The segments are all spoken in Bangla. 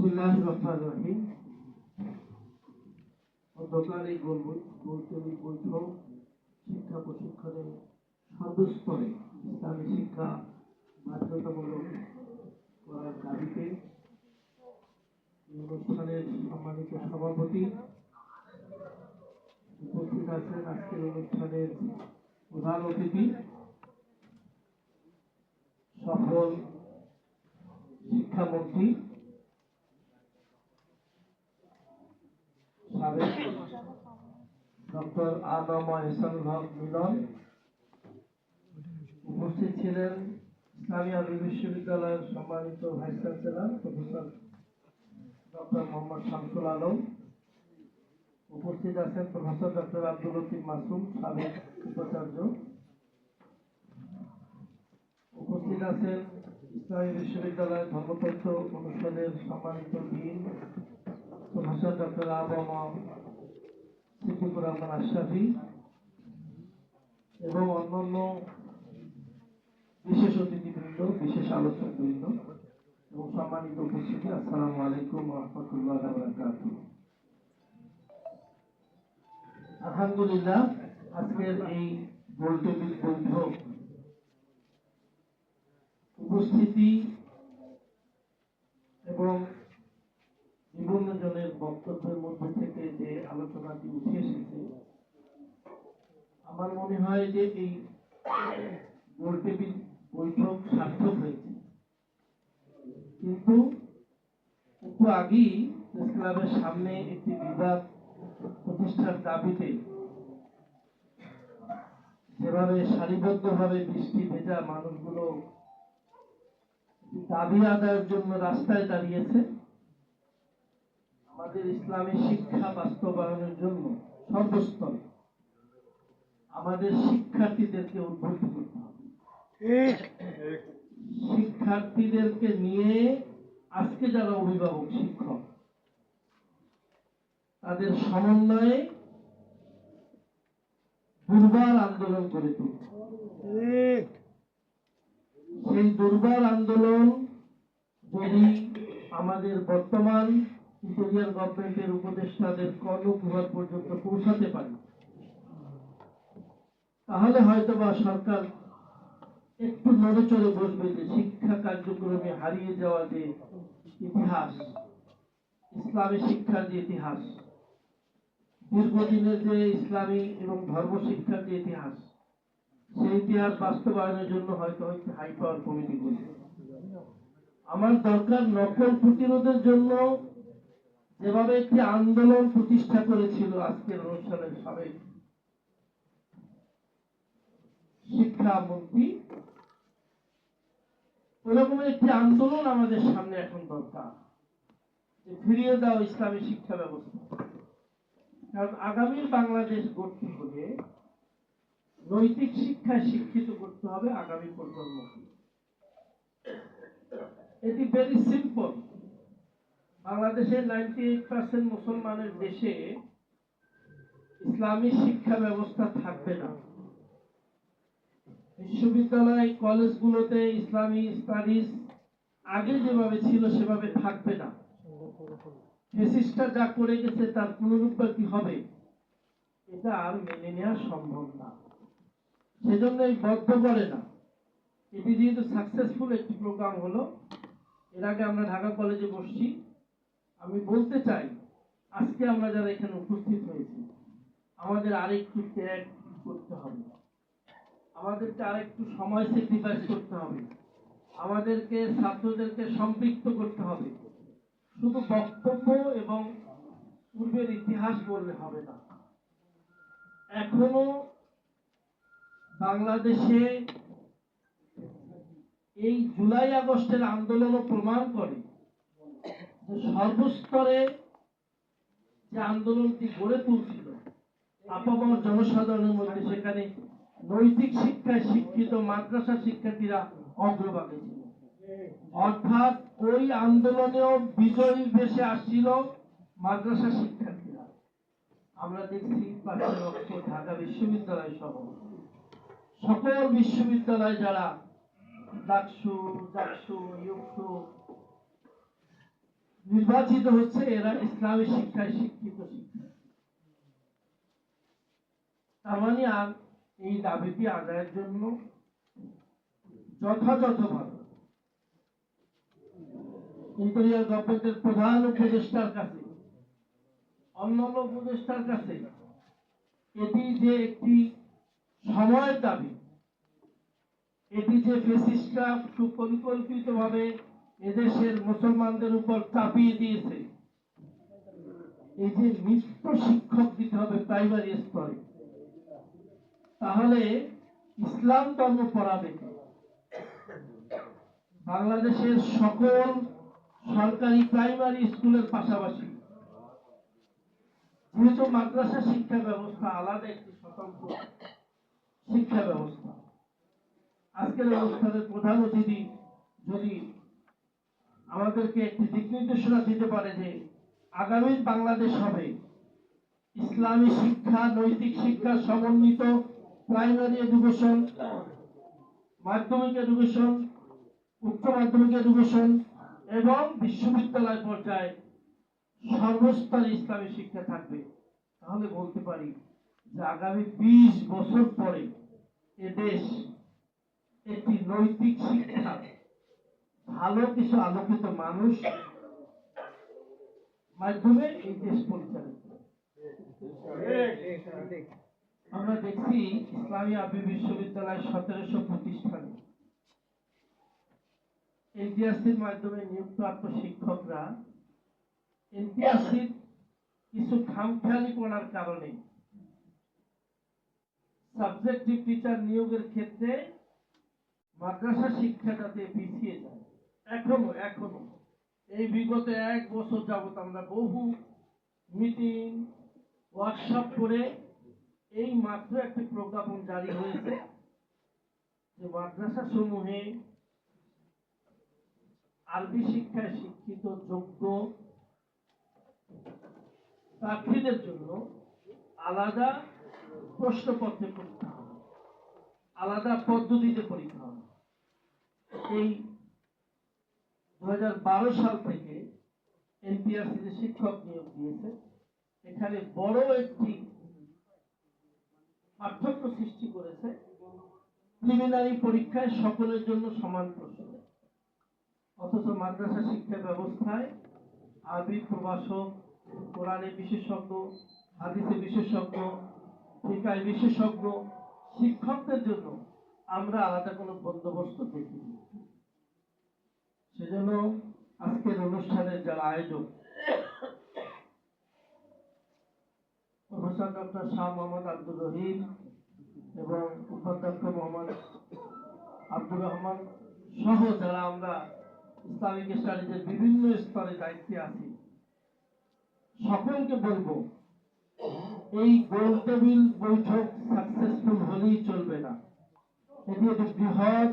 বিসমিল্লাহ রহমান রহিম। অন্ধকার গোলবই বৈঠক শিক্ষা প্রশিক্ষণে সর্বস্তরে ইসলামী শিক্ষা বাধ্যতামূলক করার দাবিতে অনুষ্ঠানের সম্মানিত সভাপতি উপস্থিত আছেন আজকের অনুষ্ঠানের প্রধান অতিথি। সফল শিক্ষামন্ত্রী ডক্টর আদম এহসানুল হক মিলন। উপস্থিত ছিলেন ইসলামী আরবি বিশ্ববিদ্যালয়ের সম্মানিত vice chancellor professor doctor Mohammad Shamsul Alam. উপস্থিত আছেন প্রফেসর ডক্টর আব্দুল লতিফ মাসুম সাবেক উপাচার্য। উপস্থিত আছেন ইসলামী বিশ্ববিদ্যালয়ের ধর্মতত্ত্ব অনুষদের সম্মানিত ডিন প্রফেসর ডক্টর আবহাওয়া সিদ্দিকুর রহমান আশরাফি এবং অন্যান্য বিশেষ অতিথিবৃন্দ, বিশেষ আলোচকবৃন্দ এবং সম্মানিত উপস্থিতি, আসসালামু আলাইকুম রহমতুল্লাহ আলহামদুলিল্লাহ, আজকের এই গোলটেবিল বৈঠক উপস্থিতি এবং বিভিন্ন জনের বক্তব্যের মধ্যে থেকে যে আলোচনাটি উঠে এসেছে, আমার মনে হয় যে এই গোলটেবিল বৈঠক সার্থক হয়েছে। কিন্তু একটু আগেই প্রেস ক্লাবের সামনে একটি বিভাগ প্রতিষ্ঠার দাবিতে যেভাবে সারিবদ্ধভাবে বৃষ্টি ভেজা মানুষগুলো দাবি আদায়ের জন্য রাস্তায় দাঁড়িয়েছে আমাদের ইসলামী শিক্ষা বাস্তবায়নের জন্য সর্বস্তরে আমাদের শিক্ষার্থীদেরকে উদ্বুদ্ধ করতে হবে। শিক্ষার্থীদেরকে নিয়ে আজকে যারা অভিভাবক শিক্ষক তাদের সমন্বয়ে দুর্বার আন্দোলন করে তুলতে সেই দুর্বার আন্দোলন যদি আমাদের বর্তমান ইন্টেরিয়ার গভর্নমেন্টের উপদেষ্টাদের কর্ণকুহর পর্যন্ত পৌঁছাতে পারে তাহলে হয়তো বা সরকার একটু নড়েচড়ে বসবে যে শিক্ষা কার্যক্রমে হারিয়ে যাওয়া যে ইতিহাস, ইসলামী শিক্ষার যে ইতিহাস, দীর্ঘদিনের যে ইসলামী এবং ধর্ম শিক্ষার যে ইতিহাস, সেই ইতিহাস বাস্তবায়নের জন্য হয়তো হচ্ছে হাই পাওয়ার কমিটি করবে আমার দরকার নকল প্রতিরোধের জন্য যেভাবে একটি আন্দোলন প্রতিষ্ঠা করেছিল আজকের অনুষ্ঠানের সাবেক শিক্ষামন্ত্রী। ওরকমের একটি আন্দোলন আমাদের সামনে এখন দরকার, যে ফিরিয়ে দাও ইসলামী শিক্ষা ব্যবস্থা। কারণ আগামীর বাংলাদেশ গড়তে হলে নৈতিক শিক্ষায় শিক্ষিত করতে হবে আগামী প্রজন্মকে। এটি ভেরি সিম্পল বাংলাদেশের নাইনটি এইট পার্সেন্ট মুসলমানের দেশে ইসলামী শিক্ষা ব্যবস্থা থাকবে না। বিশ্ববিদ্যালয়, কলেজগুলোতে ইসলামী স্টাডিজ আগে যেভাবে ছিল সেভাবে থাকবে না। ফেসিস্টটা যা করে গেছে তার পুনরুৎপত্তি হবে? এটা আর মেনে নেওয়া সম্ভব না। সেজন্য এই বদ্ধ করে না। এটি যেহেতু সাকসেসফুল একটি প্রোগ্রাম হলো, এর আগে আমরা ঢাকা কলেজে বসছি। আমি বলতে চাই, আজকে আমরা যারা এখানে উপস্থিত হয়েছি, আমাদের আরেকটু ত্যাগ করতে হবে। আমাদেরকে আরেকটু সময় স্যাক্রিফাইস করতে হবে। আমাদেরকে, ছাত্রদেরকে সম্পৃক্ত করতে হবে। শুধু বক্তব্য এবং পূর্বের ইতিহাস বললে হবে না। এখনও বাংলাদেশে এই জুলাই আগস্টের আন্দোলনও প্রমাণ করে সর্বস্তরে যে আন্দোলনটি গড়ে তুলছিল, আপামর জনসাধারণের মধ্যে সেখানে নৈতিক শিক্ষায় শিক্ষিত মাদ্রাসা শিক্ষার্থীরা অগ্রভাগে ছিল। অর্থাৎ ওই আন্দোলনেও বিজয়ী ভেসে আসছিল মাদ্রাসা শিক্ষার্থীরা। আমরা দেখছি ঢাকা বিশ্ববিদ্যালয় সহ। সকল বিশ্ববিদ্যালয় যারা ডাকসু, জাকসু, ইউকসু নির্বাচিত হচ্ছে এরা ইসলামী শিক্ষায় শিক্ষিত শিক্ষা। তার মানে আর এই দাবিটি আদায়ের জন্য যথাযথভাবে ইন্টেরিয়ার গভর্নমেন্টের প্রধান উপদেষ্টার কাছে, অন্যান্য উপদেষ্টার কাছে এটি যে একটি সময়ের দাবি, এটি যে ফেসিস্টরা সুপরিকল্পিতভাবে এদেশের মুসলমানদের উপর চাপিয়ে দিয়েছে। এই যে শিক্ষক দিতে হবে প্রাইমারি স্তরে, তাহলে ইসলাম ধর্ম পড়াবে বাংলাদেশের সকল সরকারি প্রাইমারি স্কুলের পাশাপাশি যেহেতু মাদ্রাসা শিক্ষা ব্যবস্থা আলাদা একটি স্বতন্ত্র শিক্ষা ব্যবস্থা, আজকের অনুষ্ঠানের প্রধান অতিথি যদি আমাদেরকে একটি দিক নির্দেশনা দিতে পারে যে আগামী বাংলাদেশ হবে। ইসলামী শিক্ষা, নৈতিক শিক্ষা, সমন্বিত প্রাইমারি এডুকেশন মাধ্যমিক এডুকেশন উচ্চ মাধ্যমিক এডুকেশন এবং বিশ্ববিদ্যালয় পর্যায়ে সর্বস্তরে ইসলামী শিক্ষা থাকবে। তাহলে বলতে পারি যে আগামী বিশ বছর পরে এদেশ একটি নৈতিক শিক্ষা ভালো কিছু আলোকিত মানুষ মাধ্যমে এই দেশ পরিচালিত আমরা দেখছি ইসলামী আবি বিশ্ববিদ্যালয় সতেরোশো প্রতিষ্ঠানে এনটিআরসির মাধ্যমে নিয়োগপ্রাপ্ত শিক্ষকরা এনটিআরসির কিছু খামখেয়ালি পড়ার কারণে সাবজেক্টিভ টিচার নিয়োগের ক্ষেত্রে মাদ্রাসা শিক্ষাটাতে পিছিয়ে যায়। এখনও এখনও এই বিগত এক বছর যাবত আমরা বহু মিটিং ওয়ার্কশপ করে এই মাত্র একটি প্রজ্ঞাপন জারি হয়েছে যে মাদ্রাসা সমূহে আরবি শিক্ষায় শিক্ষিত যোগ্য প্রার্থীদের জন্য আলাদা প্রশ্নপত্রে পরীক্ষা হবে। আলাদা পদ্ধতিতে পরীক্ষা হবে। এই দু হাজার বারো সাল থেকে এনপিআরসি যে শিক্ষক নিয়োগ দিয়েছে। এখানে বড় একটি পার্থক্য সৃষ্টি করেছে। প্রিলিমিনারি পরীক্ষায় সকলের জন্য সমান প্রশ্ন। অথচ মাদ্রাসা শিক্ষা ব্যবস্থায় আরবি প্রভাষক, কোরআনে বিশেষজ্ঞ, হাদিসে বিশেষজ্ঞ, ফিকায় বিশেষজ্ঞ, শিক্ষকদের জন্য আমরা আলাদা কোনো বন্দোবস্ত দেখিনি। সেজন্য আজকের অনুষ্ঠানের যারা আয়োজক, প্রফেসর ডক্টর শাহ মোহাম্মদ আব্দুর রহিম এবং উপাধ্যক্ষ মোহাম্মদ আব্দুর রহমান সহ যারা আমরা ইসলামিক স্টাডিজের বিভিন্ন স্তরে দায়িত্বে আছি, সকলকে বলব, এই গোল টেবিল বৈঠক সাকসেসফুল হলেই চলবে না। এটি একটি বৃহৎ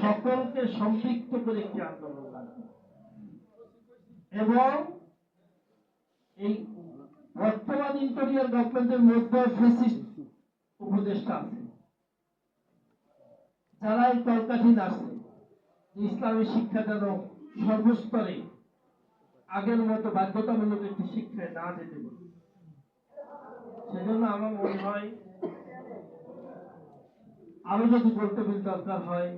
সকলকে সম্পৃক্ত করে একটি আন্দোলন এবং এই বর্তমান ইন্টেরিয়ার গভর্নমেন্টের মধ্যে ফেসিস্ট উপদেষ্টা আছে। যারা এই কলকাঠি আসছে ইসলামী শিক্ষা যেন সর্বস্তরে আগের মতো বাধ্যতামূলক একটি শিক্ষায় না যেতে পারে। সেজন্য আমার মনে হয় আরও যদি কর্তব্যের দরকার হয়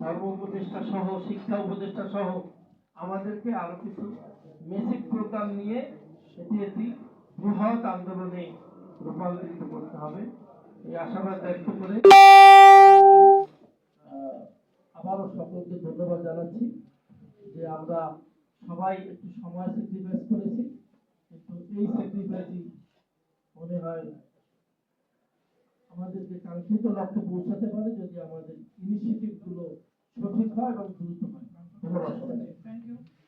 ধর্ম উপদেষ্টা সহ, শিক্ষা উপদেষ্টা সহ, আমাদেরকে আরও কিছু মেসিক প্রোগ্রাম নিয়ে এটি একটি বৃহৎ আন্দোলনে রূপান্তরিত করতে হবে। এই আশাবাদ ব্যক্ত করে আবারও সকলকে ধন্যবাদ জানাচ্ছি যে আমরা সবাই একটু সময় স্যাক্রিফাইস করেছি। কিন্তু এই স্যাক্রিফাইসই মনে হয় আমাদেরকে কাঙ্ক্ষিত লক্ষ্যে পৌঁছাতে পারে যদি আমাদের ইনিশিয়েটিভগুলো সঠিক হয় এবং দ্রুত হয় ধন্যবাদ। Thank you.